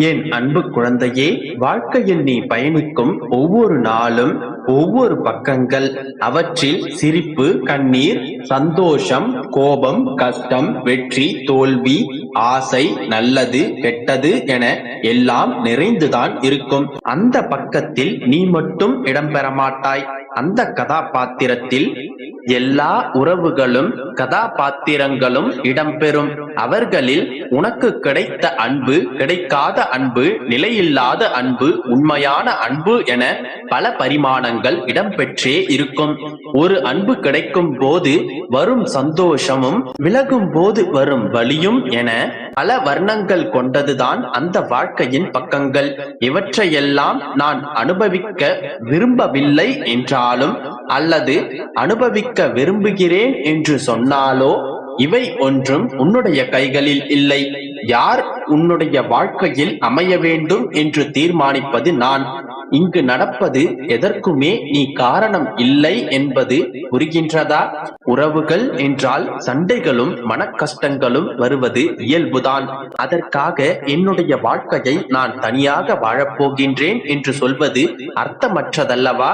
என் அன்பு குழந்தையே வாழ்க்கையில் நீ பயணிக்கும் ஒவ்வொரு நாளும் ஒவ்வொரு பக்கங்கள் அவற்றில் சிரிப்பு கண்ணீர் சந்தோஷம் கோபம் கஷ்டம் வெற்றி தோல்வி ஆசை நல்லது கெட்டது என எல்லாம் நிறைந்துதான் இருக்கும். அந்த பக்கத்தில் நீ மட்டும் இடம்பெற மாட்டாய் அந்த கதாபாத்திரத்தில் எல்லா உறவுகளும் கதாபாத்திரங்களும் இடம்பெறும். அவர்களில் உனக்கு கிடைத்த அன்பு கிடைக்காத அன்பு நிலையில்லாத அன்பு உண்மையான அன்பு என பல பரிமாணங்கள் இடம்பெற்றே இருக்கும். ஒரு அன்பு கிடைக்கும் போது வரும் சந்தோஷமும் விலகும் போது வரும் வலியும் என பல வர்ணங்கள் கொண்டதுதான் அந்த வாழ்க்கையின் பக்கங்கள். இவற்றையெல்லாம் நான் அனுபவிக்க விரும்பவில்லை என்றாலும் அல்லது அனுபவிக்க விரும்புகிறேன் என்று சொன்னாலோ இவை ஒன்றும் உன்னுடைய கைகளில் இல்லை. யார் உன்னுடைய வாழ்க்கையில் அமைய வேண்டும் என்று தீர்மானிப்பது நான். இங்கு நடப்பது எதற்குமே நீ காரணம் இல்லை என்பது புரிகின்றதா? உறவுகள் என்றால் சண்டைகளும் மனக்கஷ்டங்களும் வருவது இயல்புதான். அதற்காக என்னுடைய வாழ்க்கையை நான் தனியாக வாழப்போகின்றேன் என்று சொல்வது அர்த்தமற்றதல்லவா?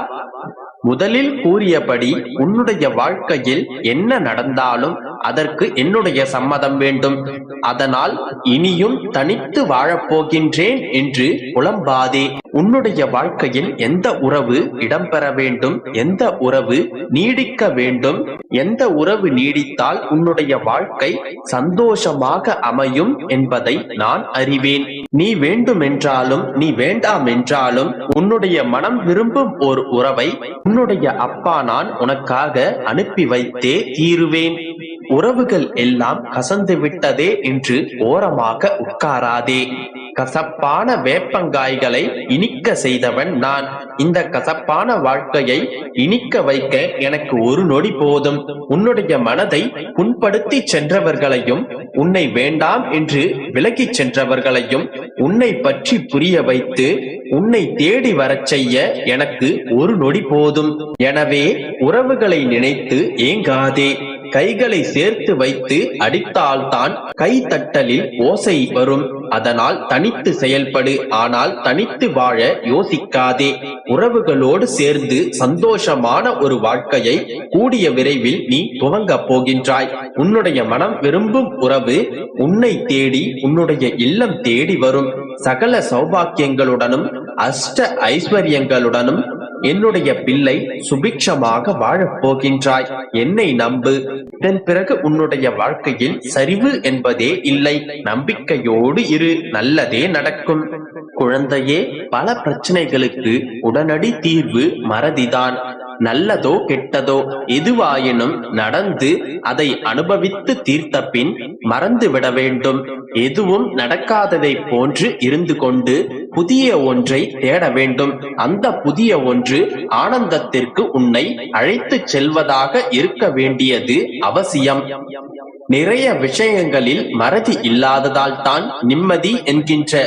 முதலில் கூறியபடி உன்னுடைய வாழ்க்கையில் என்ன நடந்தாலும் அதற்கு என்னுடைய சம்மதம் வேண்டும். அதனால் இனியும் தனித்து வாழப்போகின்றேன் என்று புலம்பாதே. உன்னுடைய வாழ்க்கையில் எந்த உறவு இடம்பெற வேண்டும்? எந்த உறவு நீடிக்க வேண்டும்? எந்த உறவு நீடித்தால் உன்னுடைய வாழ்க்கை சந்தோஷமாக அமையும் என்பதை நான் அறிவேன். நீ வேண்டுமென்றாலும் நீ வேண்டாம் என்றாலும் உன்னுடைய மனம் விரும்பும் ஒரு உறவை உன்னுடைய அப்பா நான் உனக்காக அனுப்பி வைத்தே தீருவேன். உறவுகள் எல்லாம் கசந்து விட்டதே என்று ஓரமாக உட்காராதே. கசப்பான வேப்பங்காய்களை இனிக்க செய்தவன் நான். இந்த கசப்பான வாழ்க்கையை இனிக்க வைக்க எனக்கு ஒரு நொடி போதும். உன்னுடைய மனதை புண்படுத்தி சென்றவர்களையும் உன்னை வேண்டாம் என்று விலகிச் சென்றவர்களையும் உன்னை பற்றி புரிய வைத்து உன்னை தேடி வரச் செய்ய எனக்கு ஒரு நொடி போதும். எனவே உறவுகளை நினைத்து ஏங்காதே. கைகளை சேர்த்து வைத்து அடித்தால்தான் கை தட்டலில் ஓசை வரும். அதனால் தனித்து செயல்படு. ஆனால் தனித்து வாழ யோசிக்காதே. உறவுகளோடு சேர்ந்து சந்தோஷமான ஒரு வாழ்க்கையை கூடிய விரைவில் நீ துவங்க போகின்றாய். உன்னுடைய மனம் விரும்பும் உறவு உன்னை தேடி உன்னுடைய இல்லம் தேடி வரும். சகல சௌபாக்கியங்களுடனும் அஷ்ட ஐஸ்வர்யங்களுடனும் என்னுடைய பிள்ளை சுபிக்ஷமாக வாழப் போகின்றாய். என்னை நம்பு. இதன் பிறகு உன்னுடைய வாழ்க்கையில் சரிவு என்பதே இல்லை. நம்பிக்கையோடு இரு. நல்லதே நடக்கும். குழந்தையே பல பிரச்சனைகளுக்கு உடனடி தீர்வு மறதிதான். நல்லதோ கெட்டதோ எதுவாயினும் நடந்து அதை அனுபவித்து தீர்த்த பின் மறந்து விட வேண்டும். எதுவும் நடக்காததை போன்று இருந்து கொண்டு புதிய ஒன்றை தேட வேண்டும். அந்த புதிய ஒன்று ஆனந்தத்திற்கு உன்னை அழைத்துச் செல்வதாக இருக்க வேண்டியது அவசியம். நிறைய விஷயங்களில் மறதி இல்லாததால் தான் நிம்மதி என்கின்ற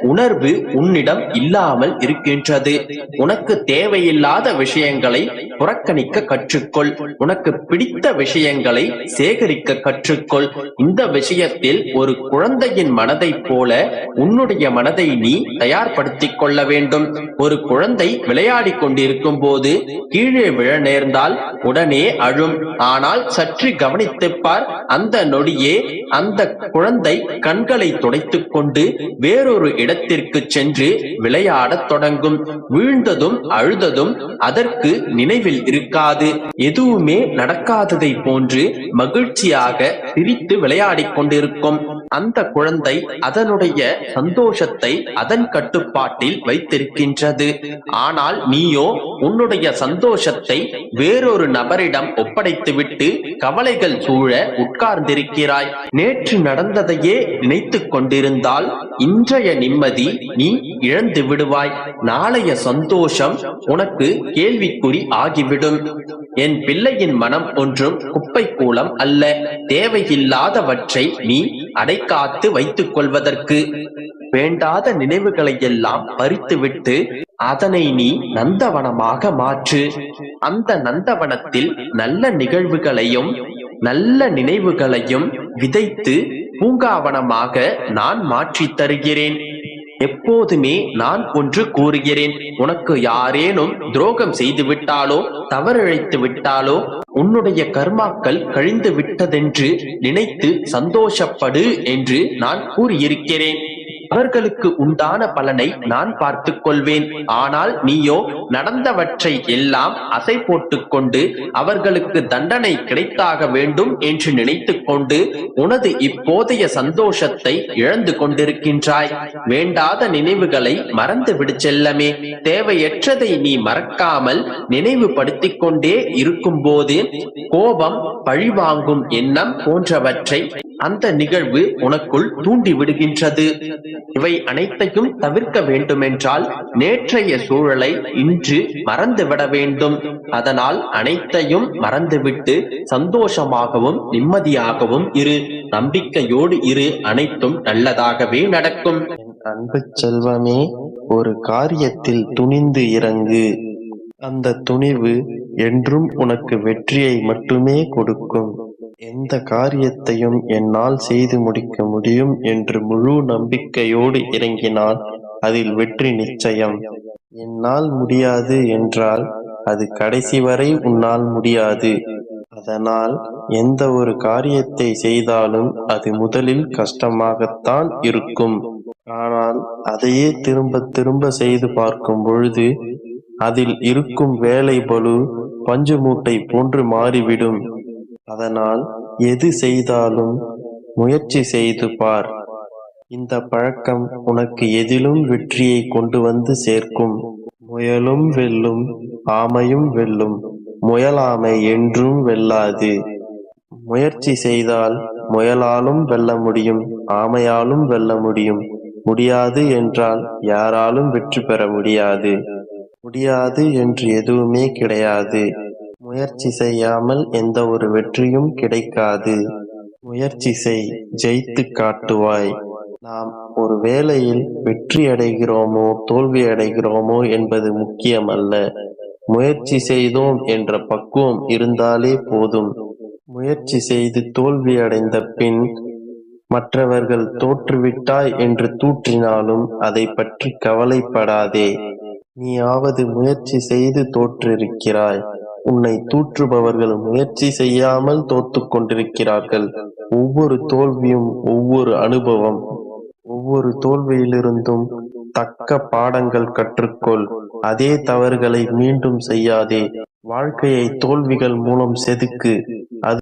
உணர்வு உன்னிடம் இல்லாமல் இருக்கின்றது. உனக்கு தேவையில்லாத விஷயங்களை புறக்கணிக்க கற்றுக்கொள். உனக்கு பிடித்த விஷயங்களை சேகரிக்க கற்றுக்கொள். இந்த விஷயத்தில் ஒரு குழந்தையின் மனதைப் போல உன்னுடைய மனதை நீ தயார்படுத்திக் கொள்ள வேண்டும். ஒரு குழந்தை விளையாடிக் கொண்டிருக்கும் போது கீழே விழ நேர்ந்தால் உடனே அழும். ஆனால் சற்று கவனித்துப்பார் அந்த நொடியே அந்த குழந்தை கண்களை துடைத்துக் கொண்டு வேறொரு இடத்திற்கு சென்று விளையாடத் தொடங்கும். வீழ்ந்ததும் அழுததும் அதற்கு நினைவில் இருக்காது. எதுவுமே நடக்காததை போன்று மகிழ்ச்சியாக சிரித்து விளையாடிக் கொண்டிருக்கும். அந்த குழந்தை அதனுடைய சந்தோஷத்தை அதன் கட்டுப்பாட்டில் வைத்திருக்கின்றது. ஆனால் நீயோ உன்னுடைய சந்தோஷத்தை வேறொரு நபரிடம் ஒப்படைத்துவிட்டு கவலைகள் சூழ உட்கார்ந்திருக்கிறாய். நேற்று நடந்ததையே நினைத்துக் கொண்டிருந்தால் இன்றைய நிம்மதி நீ இழந்து விடுவாய். நாளைய சந்தோஷம் உனக்கு கேள்விக்குறி ஆகிவிடும். என் பிள்ளையின் மனம் ஒன்றும் குப்பை கூலம் அல்ல. தேவையில்லாதவற்றை நீ அடைக்காத்து வைத்துக் கொள்வதற்கு. வேண்டாத நினைவுகளை எல்லாம் பறித்துவிட்டு அதனை நீ நந்தவனமாக மாற்று. அந்த நந்தவனத்தில் நல்ல நிகழ்வுகளையும் நல்ல நினைவுகளையும் விதைத்து பூங்காவனமாக நான் மாற்றி தருகிறேன். எப்போதுமே நான் ஒன்று கூறுகிறேன். உனக்கு யாரேனும் துரோகம் செய்து விட்டாலோ தவறிழைத்து விட்டாலோ உன்னுடைய கர்மாக்கள் கழிந்து விட்டதென்று நினைத்து சந்தோஷப்படு என்று நான் கூறியிருக்கிறேன். அவர்களுக்கு உண்டான பலனை நான் பார்த்துக் கொள்வேன். ஆனால் நீயோ நடந்தவற்றை எல்லாம் அசை போட்டுக்கொண்டு அவர்களுக்கு தண்டனை கிடைத்தாக வேண்டும் என்று நினைத்துக் கொண்டு உனது இப்போதைய சந்தோஷத்தை இழந்து கொண்டிருக்கின்றாய். வேண்டாத நினைவுகளை மறந்து விடு செல்லமே. தேவையற்றதை நீ மறக்காமல் நினைவுபடுத்திக் கொண்டே இருக்கும்போது கோபம் பழிவாங்கும் எண்ணம் போன்றவற்றை அந்த நிகழ்வு உனக்குள் தூண்டி விடுகின்றது இவை அனைத்தையும் தவிர்க்க வேண்டுமென்றால் நேற்றைய சூழலை இன்று மறந்துவிட வேண்டும். அதனால் அனைத்தையும் மறந்துவிட்டு சந்தோஷமாகவும் நிம்மதியாகவும் இரு. நம்பிக்கையோடு இரு. அனைத்தும் நல்லதாகவே நடக்கும். அன்பு செல்வமே ஒரு காரியத்தில் துணிந்து இறங்கு. அந்த துணிவு என்றும் உனக்கு வெற்றியை மட்டுமே கொடுக்கும். எந்த காரியத்தையும் என்னால் செய்து முடிக்க முடியும் என்று முழு நம்பிக்கையோடு இறங்கினால் அதில் வெற்றி நிச்சயம். என்னால் முடியாது என்றால் அது கடைசி வரை உன்னால் முடியாது. அதனால் எந்த ஒரு காரியத்தை செய்தாலும் அது முதலில் கஷ்டமாகத்தான் இருக்கும். ஆனால் அதையே திரும்ப திரும்ப செய்து பார்க்கும் பொழுது அதில் இருக்கும் வேலை பலு பஞ்சு மூட்டை போன்று மாறிவிடும். அதனால் எது செய்தாலும் முயற்சி செய்து பார். இந்த பழக்கம் உனக்கு எதிலும் வெற்றியை கொண்டு வந்து சேர்க்கும். முயலும் வெல்லும் ஆமையும் வெல்லும். முயலாமை என்றும் வெல்லாது. முயற்சி செய்தால் முயலாலும் வெல்ல முடியும் ஆமையாலும் வெல்ல முடியும். முடியாது என்றால் யாராலும் வெற்றி பெற முடியாது. முடியாது என்று எதுவுமே கிடையாது. முயற்சி செய்யாமல் எந்த ஒரு வெற்றியும் கிடைக்காது. முயற்சி செய் ஜெயித்து காட்டுவாய். நாம் ஒரு வேளையில் வெற்றி அடைகிறோமோ தோல்வி அடைகிறோமோ என்பது முக்கியமல்ல. முயற்சி செய்தோம் என்ற பக்குவம் இருந்தாலே போதும். முயற்சி செய்து தோல்வி அடைந்த பின் மற்றவர்கள் தோற்றுவிட்டாய் என்று தூற்றினாலும் அதை பற்றி கவலைப்படாதே. நீயாவது முயற்சி செய்து தோற்றிருக்கிறாய். உன்னை தூற்றுபவர்கள் முயற்சி செய்யாமல் தோத்துக் கொண்டிருக்கிறார்கள். ஒவ்வொரு தோல்வியும் ஒவ்வொரு அனுபவம். ஒவ்வொரு தோல்வியிலிருந்தும் தக்க பாடங்கள் கற்றுக்கொள். அதே தவறுகளை மீண்டும் செய்யாதே. வாழ்க்கையை தோல்விகள் மூலம் செதுக்கு. அது